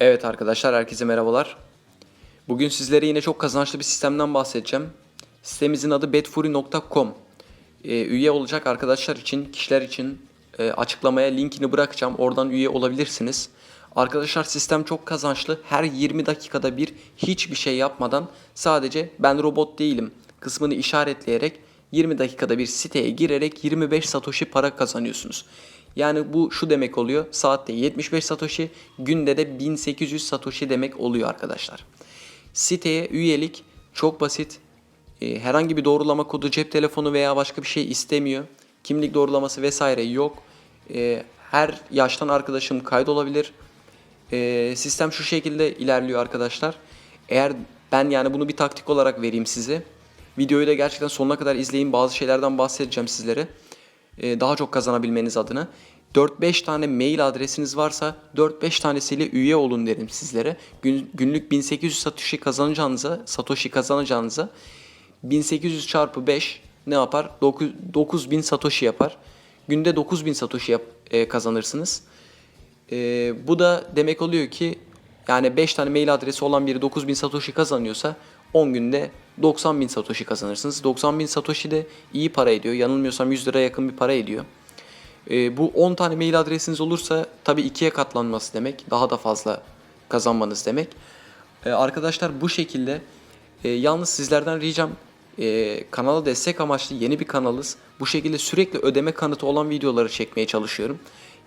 Evet arkadaşlar herkese merhabalar. Bugün sizlere yine çok kazançlı bir sistemden bahsedeceğim. Sitemizin adı betfury.com. Ee, üye olacak arkadaşlar için, kişiler için e, açıklamaya linkini bırakacağım. Oradan üye olabilirsiniz. Arkadaşlar sistem çok kazançlı. Her 20 dakikada bir hiçbir şey yapmadan sadece ben robot değilim kısmını işaretleyerek 20 dakikada bir siteye girerek 25 satoshi para kazanıyorsunuz. Yani bu şu demek oluyor. Saatte 75 satoshi, günde de 1800 satoshi demek oluyor arkadaşlar. Siteye üyelik çok basit. Ee, herhangi bir doğrulama kodu, cep telefonu veya başka bir şey istemiyor. Kimlik doğrulaması vesaire yok. Ee, her yaştan arkadaşım kaydolabilir. Ee, sistem şu şekilde ilerliyor arkadaşlar. Eğer ben yani bunu bir taktik olarak vereyim size. Videoyu da gerçekten sonuna kadar izleyin. Bazı şeylerden bahsedeceğim sizlere. Ee, daha çok kazanabilmeniz adına. 4-5 tane mail adresiniz varsa 4-5 tanesiyle üye olun derim sizlere. Gün, günlük 1800 satoshi kazanacağınıza, satoshi kazanacağınıza 1800 çarpı 5 ne yapar? 9, 9000 satoshi yapar. Günde 9000 satoshi yap, e, kazanırsınız. E, bu da demek oluyor ki yani 5 tane mail adresi olan biri 9000 satoshi kazanıyorsa 10 günde 90 bin satoshi kazanırsınız. 90 bin satoshi de iyi para ediyor. Yanılmıyorsam 100 lira yakın bir para ediyor. E, bu 10 tane mail adresiniz olursa tabii ikiye katlanması demek. Daha da fazla kazanmanız demek. E, arkadaşlar bu şekilde e, yalnız sizlerden ricam e, kanala destek amaçlı yeni bir kanalız. Bu şekilde sürekli ödeme kanıtı olan videoları çekmeye çalışıyorum.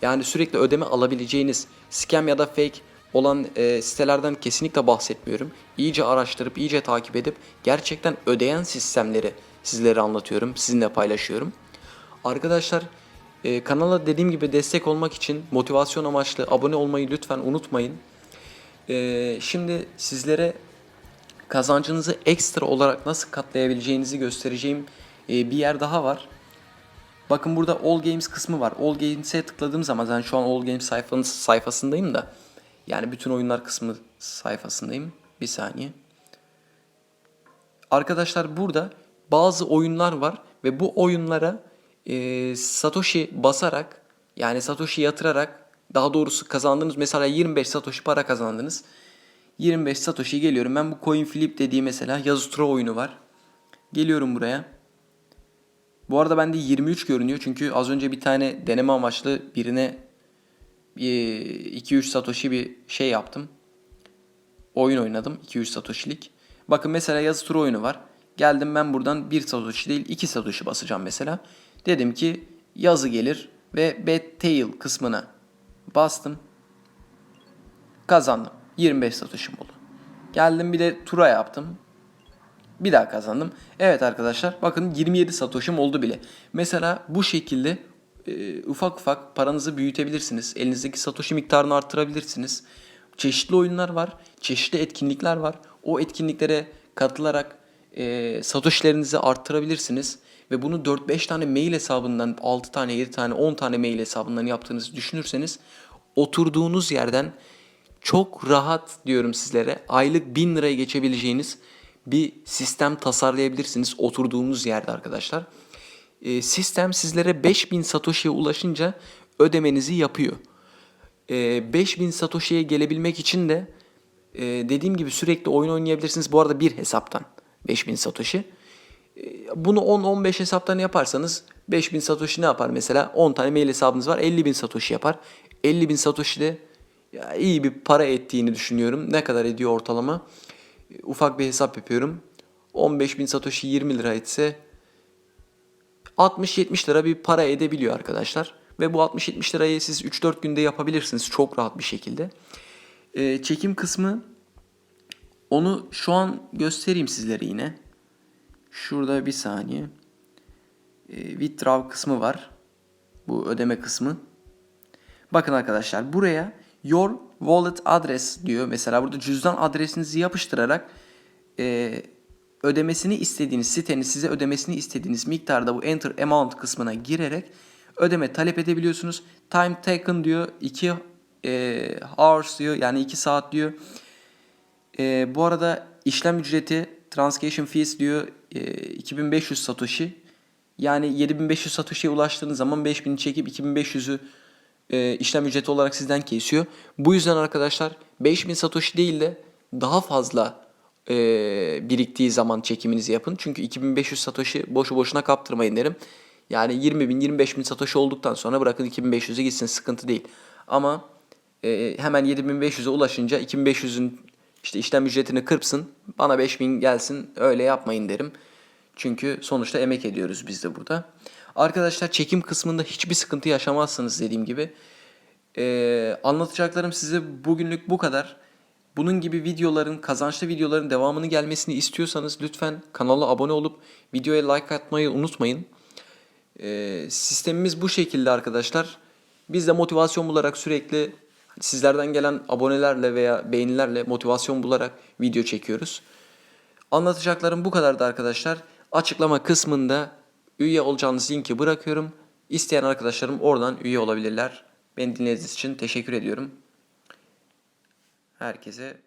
Yani sürekli ödeme alabileceğiniz scam ya da fake olan e, sitelerden kesinlikle bahsetmiyorum. İyice araştırıp, iyice takip edip gerçekten ödeyen sistemleri sizlere anlatıyorum, sizinle paylaşıyorum. Arkadaşlar e, kanala dediğim gibi destek olmak için motivasyon amaçlı abone olmayı lütfen unutmayın. E, şimdi sizlere kazancınızı ekstra olarak nasıl katlayabileceğinizi göstereceğim e, bir yer daha var. Bakın burada All Games kısmı var. All Games'e tıkladığım zaman ben şu an All Games sayfanın sayfasındayım da. Yani bütün oyunlar kısmı sayfasındayım. Bir saniye. Arkadaşlar burada bazı oyunlar var ve bu oyunlara e, Satoshi basarak yani Satoshi yatırarak daha doğrusu kazandığınız mesela 25 Satoshi para kazandınız. 25 Satoshi geliyorum. Ben bu Coin Flip dediği mesela Yazutro oyunu var. Geliyorum buraya. Bu arada bende 23 görünüyor çünkü az önce bir tane deneme amaçlı birine 2-3 Satoshi bir şey yaptım. Oyun oynadım 2-3 Satoshi'lik. Bakın mesela yazı turu oyunu var. Geldim ben buradan 1 Satoshi değil 2 Satoshi basacağım mesela. Dedim ki yazı gelir ve bet tail kısmına bastım. Kazandım. 25 Satoshi'm oldu. Geldim bir de tura yaptım. Bir daha kazandım. Evet arkadaşlar bakın 27 Satoshi'm oldu bile. Mesela bu şekilde e, ufak ufak paranızı büyütebilirsiniz. Elinizdeki Satoshi miktarını arttırabilirsiniz. Çeşitli oyunlar var. Çeşitli etkinlikler var. O etkinliklere katılarak e, Satoshi'lerinizi arttırabilirsiniz. Ve bunu 4-5 tane mail hesabından, 6 tane, 7 tane, 10 tane mail hesabından yaptığınızı düşünürseniz oturduğunuz yerden çok rahat diyorum sizlere aylık 1000 liraya geçebileceğiniz bir sistem tasarlayabilirsiniz oturduğunuz yerde arkadaşlar. E, sistem sizlere 5000 Satoshi'ye ulaşınca ödemenizi yapıyor. E, 5000 Satoshi'ye gelebilmek için de e, dediğim gibi sürekli oyun oynayabilirsiniz. Bu arada bir hesaptan 5000 Satoshi. E, bunu 10-15 hesaptan yaparsanız 5000 Satoshi ne yapar mesela? 10 tane mail hesabınız var 50.000 Satoshi yapar. 50.000 Satoshi de ya iyi bir para ettiğini düşünüyorum. Ne kadar ediyor ortalama? Ufak bir hesap yapıyorum. 15.000 Satoshi 20 lira etse 60-70 lira bir para edebiliyor arkadaşlar. Ve bu 60-70 lirayı siz 3-4 günde yapabilirsiniz çok rahat bir şekilde. Ee, çekim kısmı onu şu an göstereyim sizlere yine. Şurada bir saniye. Ee, withdraw kısmı var. Bu ödeme kısmı. Bakın arkadaşlar buraya your wallet address diyor. Mesela burada cüzdan adresinizi yapıştırarak e, ödemesini istediğiniz sitenin size ödemesini istediğiniz miktarda bu enter amount kısmına girerek ödeme talep edebiliyorsunuz. Time taken diyor 2 e, hours diyor yani 2 saat diyor. E, bu arada işlem ücreti transaction fees diyor e, 2500 satoshi. Yani 7500 satoshi'ye ulaştığınız zaman 5000'i çekip 2500'ü e, işlem ücreti olarak sizden kesiyor. Bu yüzden arkadaşlar 5000 Satoshi değil de daha fazla e, biriktiği zaman çekiminizi yapın. Çünkü 2500 Satoshi boşu boşuna kaptırmayın derim. Yani 20 bin 25 bin Satoshi olduktan sonra bırakın 2500'e gitsin sıkıntı değil. Ama e, hemen 7500'e ulaşınca 2500'ün işte işlem ücretini kırpsın bana 5000 gelsin öyle yapmayın derim. Çünkü sonuçta emek ediyoruz biz de burada. Arkadaşlar çekim kısmında hiçbir sıkıntı yaşamazsınız dediğim gibi. Ee, anlatacaklarım size bugünlük bu kadar. Bunun gibi videoların, kazançlı videoların devamını gelmesini istiyorsanız lütfen kanala abone olup videoya like atmayı unutmayın. Ee, sistemimiz bu şekilde arkadaşlar. Biz de motivasyon bularak sürekli sizlerden gelen abonelerle veya beğenilerle motivasyon bularak video çekiyoruz. Anlatacaklarım bu kadardı arkadaşlar. Açıklama kısmında üye olacağınız linki bırakıyorum. İsteyen arkadaşlarım oradan üye olabilirler. Beni dinlediğiniz için teşekkür ediyorum. Herkese